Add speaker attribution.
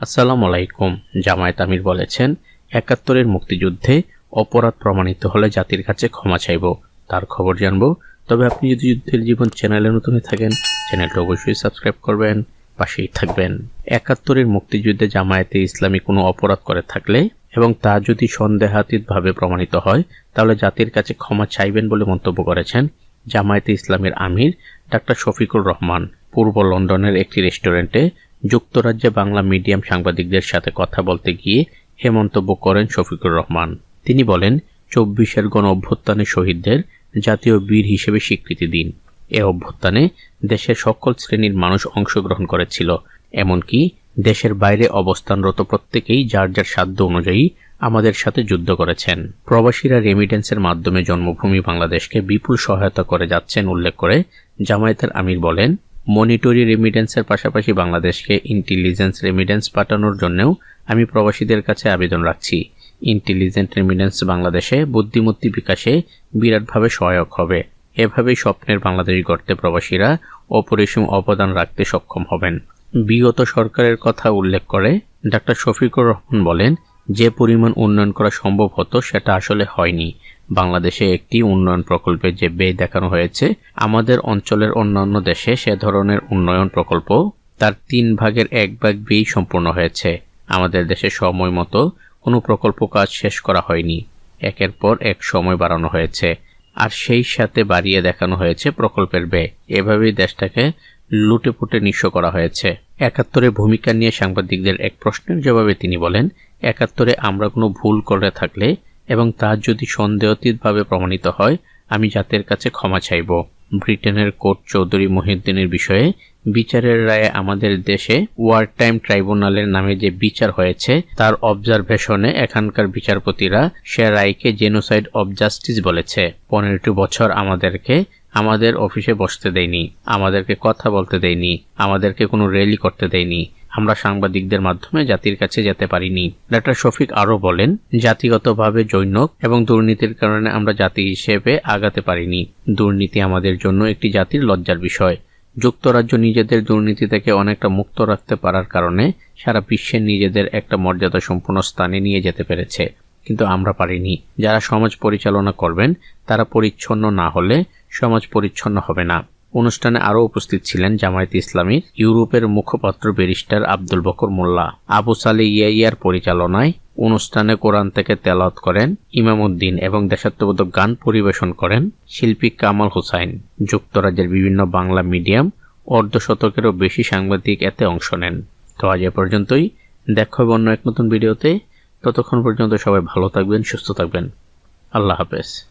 Speaker 1: আসসালামু আলাইকুম, জামায়াত আমির বলেছেন, একাত্তরের মুক্তিযুদ্ধে অপরাধ প্রমাণিত হলে জাতির কাছে ক্ষমা চাইব। তার খবর জানব। তবে আপনি যদি যুদ্ধের জীবন চ্যানেলে নতুন হয়ে থাকেন, চ্যানেলটা অবশ্যই সাবস্ক্রাইব করবেন, পাশেই থাকবেন। একাত্তরের মুক্তিযুদ্ধে জামায়াতে ইসলামী কোনো অপরাধ করে থাকলে এবং তা যদি সন্দেহাতীতভাবে প্রমাণিত হয়, তাহলে জাতির কাছে ক্ষমা চাইবেন বলে মন্তব্য করেছেন জামায়াতে ইসলামের আমির ডাক্তার শফিকুর রহমান, পূর্ব লন্ডনের একটি রেস্টুরেন্টে যুক্তরাজ্যে বাংলা মিডিয়াম সাংবাদিকদের সাথে কথা বলতে গিয়ে এ মন্তব্য করেন শফিকুর রহমান। তিনি বলেন, চব্বিশের গণ অভ্যুত্থানের শহীদদের জাতীয় বীর হিসেবে স্বীকৃতি দিন। এ অভ্যুত্থানে দেশের সকল শ্রেণির মানুষ অংশগ্রহণ করেছিল। এমনকি দেশের বাইরে অবস্থানরত প্রত্যেকেই যার যার সাধ্য অনুযায়ী আমাদের সাথে যুদ্ধ করেছেন। প্রবাসীরা রেমিটেন্সের মাধ্যমে জন্মভূমি বাংলাদেশকে বিপুল সহায়তা করে যাচ্ছেন উল্লেখ করে জামায়াতের আমির বলেন মনিটরি রেমিটেন্সের পাশাপাশি বাংলাদেশকে ইন্টেলিজেন্স রেমিটেন্স পাঠানোর জন্যও আমি প্রবাসীদের কাছে আবেদন রাখছি। ইন্টেলিজেন্ট রেমিটেন্স বাংলাদেশে বুদ্ধিমত্তি বিকাশে বিরাটভাবে সহায়ক হবে। এভাবেই স্বপ্নের বাংলাদেশ গড়তে প্রবাসীরা অপরিসীম অবদান রাখতে সক্ষম হবেন। বিগত সরকারের কথা উল্লেখ করে ডাক্তার শফিকুর রহমান বলেন যে পরিমাণ উন্নয়ন করা সম্ভব হতো, সেটা আসলে হয়নি। বাংলাদেশে একটি উন্নয়ন প্রকল্পে যে ব্যয় দেখানো হয়েছে, আমাদের অঞ্চলের অন্যান্য দেশে সে ধরনের উন্নয়ন প্রকল্প তার তিন ভাগের এক ভাগ ব্যয় সম্পূর্ণ হয়েছে। আমাদের দেশে সময় মতো কোনো প্রকল্প কাজ শেষ করা হয়নি। একের পর এক সময় বাড়ানো হয়েছে। আর সেই সাথে বাড়িয়ে দেখানো হয়েছে প্রকল্পের ব্যয়। এভাবেই দেশটাকে লুটে পুটে নিঃস্ব করা হয়েছে। একাত্তরের ভূমিকা নিয়ে সাংবাদিকদের এক প্রশ্নের জবাবে তিনি বলেন একাত্তরে আমরা কোনো ভুল করে থাকলে এবং তা যদি সন্দেহতীতভাবে প্রমাণিত হয়, আমি জাতের কাছে ক্ষমা চাইব। ব্রিটেনের কোর্ট চৌধুরী মহিউদ্দিনের বিষয়ে বিচারের রায়ে আমাদের দেশে ওয়ার টাইম ট্রাইব্যুনালের নামে যে বিচার হয়েছে, তার অবজারভেশনে এখানকার বিচারপতিরা সে রায়কে জেনোসাইড অব জাস্টিস বলেছে। পনেরোটি বছর আমাদেরকে, আমাদের অফিসে বসতে দেয়নি, আমাদেরকে কথা বলতে দেয়নি, আমাদেরকে কোনো র্যালি করতে দেয়নি। আমরা সাংবাদিকদের মাধ্যমে জাতির কাছে যেতে পারিনি। ডাক্তার শফিক আরও বলেন, জাতিগতভাবে জৈনক এবং দুর্নীতির কারণে আমরা জাতি হিসেবে আগাতে পারিনি। দুর্নীতি আমাদের জন্য একটি জাতির লজ্জার বিষয়। যুক্তরাজ্য নিজেদের দুর্নীতি থেকে অনেকটা মুক্ত রাখতে পারার কারণে সারা বিশ্বের নিজেদের একটা মর্যাদা সম্পূর্ণ স্থানে নিয়ে যেতে পেরেছে। কিন্তু আমরা পারিনি। যারা সমাজ পরিচালনা করবেন, তারা পরিচ্ছন্ন না হলে সমাজ পরিচ্ছন্ন হবে না। অনুষ্ঠানে আরও উপস্থিত ছিলেন জামায়াত ইসলামীর ইউরোপের মুখপাত্র ব্যারিস্টার আব্দুল বকর মোল্লা। আবু সালে ইয়াইয়ার পরিচালনায় অনুষ্ঠানে কোরআন থেকে তেলাওয়াত করেন ইমামউদ্দিন এবং দেশাত্মবোধক গান পরিবেশন করেন শিল্পী কামাল হোসাইন। যুক্তরাজ্যের বিভিন্ন বাংলা মিডিয়াম অর্ধশতকেরও বেশি সাংবাদিক এতে অংশ নেন। তো আজ এ পর্যন্তই। দেখা হবে অন্য এক নতুন ভিডিওতে। ততক্ষণ পর্যন্ত সবাই ভালো থাকবেন, সুস্থ থাকবেন। আল্লাহ হাফেজ।